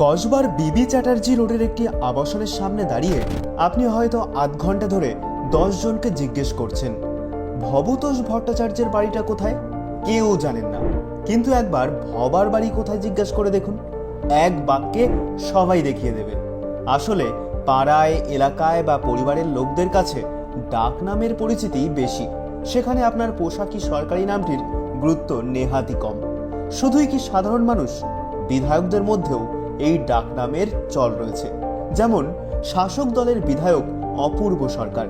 কসবার বিবি চ্যাটার্জি রোডের একটি আবাসনের সামনে দাঁড়িয়ে আপনি হয়তো আধ ঘণ্টা ধরে জনকে জিজ্ঞেস করছেন, ভবতোষ ভট্টাচার্যের বাড়িটা কোথায়? কেউ জানেন না। কিন্তু একবার ভবার বাড়ি কোথায় জিজ্ঞেস করে দেখুন। এক বাক্যে সবাই দেখিয়ে দেবে আসলে পাড়ায়, এলাকায় বা পরিবারের লোকদের কাছে ডাক নামের পরিচিতি বেশি। সেখানে আপনার পোশাকি সরকারি নামটির গুরুত্ব নেহাতি কম। শুধুই কি সাধারণ মানুষ? বিধায়কদের মধ্যেও এই ডাকনামের চল রয়েছে। যেমন, শাসক দলের বিধায়ক অপূর্ব সরকার।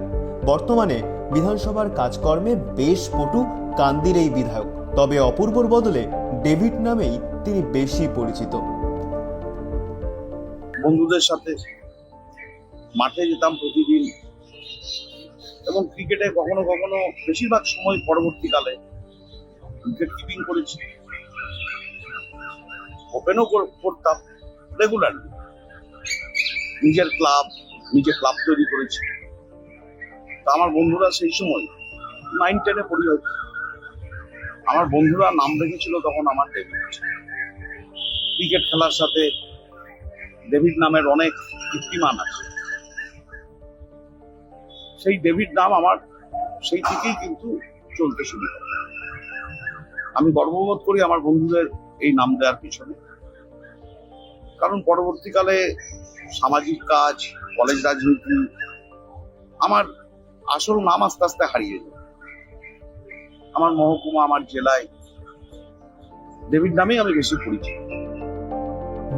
বর্তমানে বিধানসভার কাজকর্মে বেশ পটু কান্দির এই বিধায়ক। তবে অপূর্বর বদলে ডেভিড নামেই তিনি বেশি পরিচিত। বন্ধুদের সাথে মাঠে যেতাম প্রতিদিন। এবং ক্রিকেটে কখনো কখনো বেশিরভাগ সময় পরবর্তীকালে উইকেট কিপিং করেছি। ওপেনও করতাম। রেগুলারলি নিজের ক্লাব নিজে ক্লাব তৈরি করেছি। তা আমার বন্ধুরা সেই সময় নাইন টেনে পড়ি হয়তো আমার বন্ধুরা নাম রেখেছিল তখন আমার ডেভিড ক্রিকেট খেলার সাথে ডেভিড নামের অনেক কীর্তিমান আছে। সেই ডেভিড নাম আমার সেই থেকেই কিন্তু চলতে শুরু করে। আমি গর্ববোধ করি আমার বন্ধুদের এই নাম দেওয়ার পিছনে। কারণ পরবর্তীকালে সামাজিক কাজ, কলেজ রাজনীতি, আমার আসল নাম আস্তে আস্তে হারিয়ে যায় আমার মহকুমা, আমার জেলায় ডেভিড নামেই আমি বেশি পরিচিত।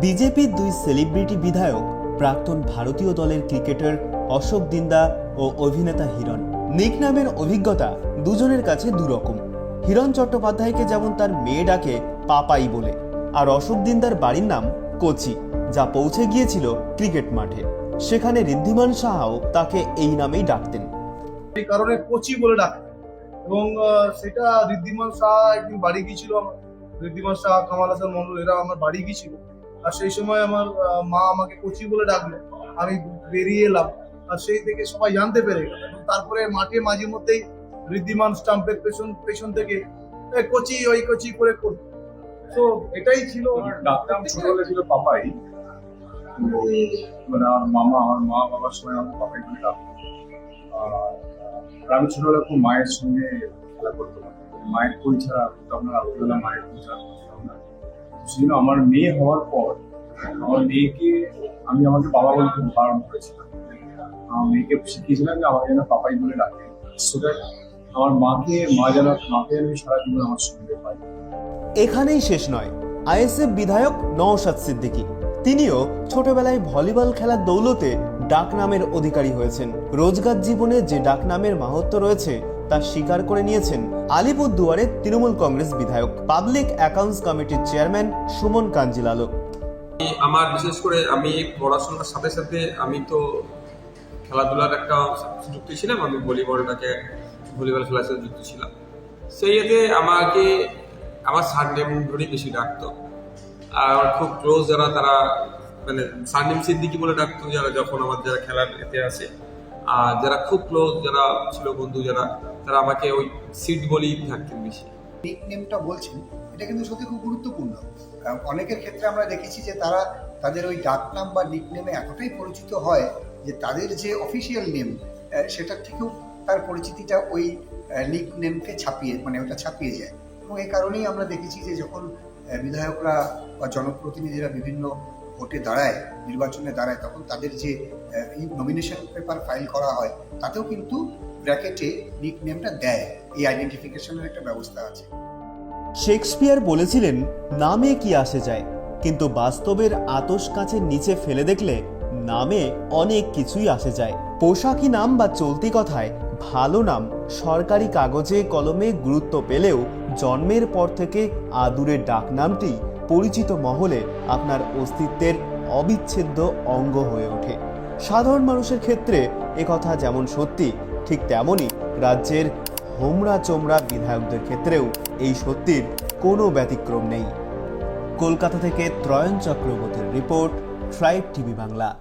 বিজেপির দুই সেলিব্রিটি বিধায়ক, প্রাক্তন ভারতীয় দলের ক্রিকেটার অশোক দিন্দা ও অভিনেতা হিরণ। নিক নামের অভিজ্ঞতা দুজনের কাছে দুরকম। হিরণ চট্টোপাধ্যায়কে যেমন তার মেয়ে ডাকে পাপাই বলে, আর অশোক দিন্দার বাড়ির নাম কোচি, যা পৌঁছে গিয়েছিল ক্রিকেট মাঠে। সেখানে ঋদ্ধিমান সাহাও তাকে এই নামেই ডাকতেন। এই কারণে কোচি বলে ডাকে এবং সেটা ঋদ্ধিমান শাহ একদিন বাড়ি গিয়েছিল আমার। ঋদ্ধিমান শাহ কামাল হাসান মন্ডল, এরা আমার বাড়ি গিয়েছিল। আর সেই সময় আমার মা আমাকে কোচি বলে ডাকলো। আমি বেরিয়ে এলাম। আর সেই থেকে সবাই জানতে পেরে গেল। তারপরে মাঠে মাঝে মধ্যেই ঋদ্ধিমান স্টাম্পের পেছন পেছন থেকে কোচি, ওই কোচি করে করতো তো এটাই ছিল আমার ডাকনাম ছোটবেলা ছিল পাপাই। মানে আমার মামা, আমার মা বাবার সময় আমার পাপাই বলে ডাকতো আর আমি ছোটবেলা খুব মায়ের সঙ্গে খেলা করতাম। মায়ের কই ছাড়া করতাম রাত্রিবেলা মায়ের কই ছাড়া করতাম না। সেই জন্য আমার মেয়ে হওয়ার পর আমার মেয়েকে আমি আমাকে বাবা বলতে বারণ করেছিলাম। আমার মেয়েকে শিখিয়েছিলাম যে আমাকে যেন পাপাই বলে ডাকে। সো দ্যাট আমার মাকে, মা যেন, মাকে আমি সারা জীবন আমার সঙ্গে পাই। এখানেই শেষ নয়। আইএসএফ বিধায়ক নওশাদ সিদ্দিকী। তিনিও ছোটবেলায় ভলিবল খেলার দৌলতে ডাকনামের অধিকারী হয়েছেন। রোজগার জীবনে যে ডাকনামের মাহাত্ম রয়েছে, তা স্বীকার করে নিয়েছেন আলিপুরদুয়ারের তৃণমূল কংগ্রেস বিধায়ক, পাবলিক অ্যাকাউন্টস কমিটির চেয়ারম্যান সুমন কাঞ্জিলালো আমি- আমার বিশেষ করে আমি পড়াশোনার সাথে সাথে আমি তো খেলাধুলার একটা যুক্ত ছিলাম। আমি ভলিবলটাকে, ভলিবল খেলার সাথে যুক্ত ছিলাম। সেই আমাকে আমার সারনেম ধরেই বেশি ডাকতো। আর আমার খুব ক্লোজ যারা, তারা মানে সারনেম সিদ্দিকি বলে ডাকতো যারা যখন আমার যারা খেলার এতে আসে আর যারা খুব ক্লোজ যারা ছিল, বন্ধু যারা, তারা আমাকে ওই সিট বলেই থাকতেন বেশি। নেমটা বলছেন, এটা কিন্তু সত্যি খুব গুরুত্বপূর্ণ। কারণ অনেকের ক্ষেত্রে আমরা দেখেছি যে তারা তাদের ওই ডাকনাম বা নিকনেমে এতটাই পরিচিত হয় যে তাদের যে অফিসিয়াল নেম সেটার থেকেও তার পরিচিতিটা ওই নিকনেমকে ছাপিয়ে মানে ওটা ছাপিয়ে যায়। এবং এই কারণেই আমরা দেখেছি যে যখন বিধায়করা বা জনপ্রতিনিধিরা বিভিন্ন ভোটে দাঁড়ায়, নির্বাচনে দাঁড়ায়, তখন তাদের যে নমিনেশন পেপার ফাইল করা হয়, তাতেও কিন্তু ব্র্যাকেটে নিক নেমটা দেয়। এই আইডেন্টিফিকেশনের একটা ব্যবস্থা আছে। শেক্সপিয়ার বলেছিলেন, নামে কি আসে যায়, কিন্তু বাস্তবের আতস কাছের নিচে ফেলে দেখলে নামে অনেক কিছুই আসে যায়। পোশাকি নাম বা চলতি কথায় ভালো নাম সরকারি কাগজে কলমে গুরুত্ব পেলেও জন্মের পর থেকে আদুরের ডাকনামটি পরিচিত মহলে আপনার অস্তিত্বের অবিচ্ছেদ্য অঙ্গ হয়ে ওঠে। সাধারণ মানুষের ক্ষেত্রে একথা যেমন সত্যি, ঠিক তেমনই রাজ্যের হোমরা চোমরা বিধায়কদের ক্ষেত্রেও এই সত্যির কোনো ব্যতিক্রম নেই। কলকাতা থেকে ত্রয়ন চক্রবর্তীর রিপোর্ট, ট্রাইব টিভি বাংলা।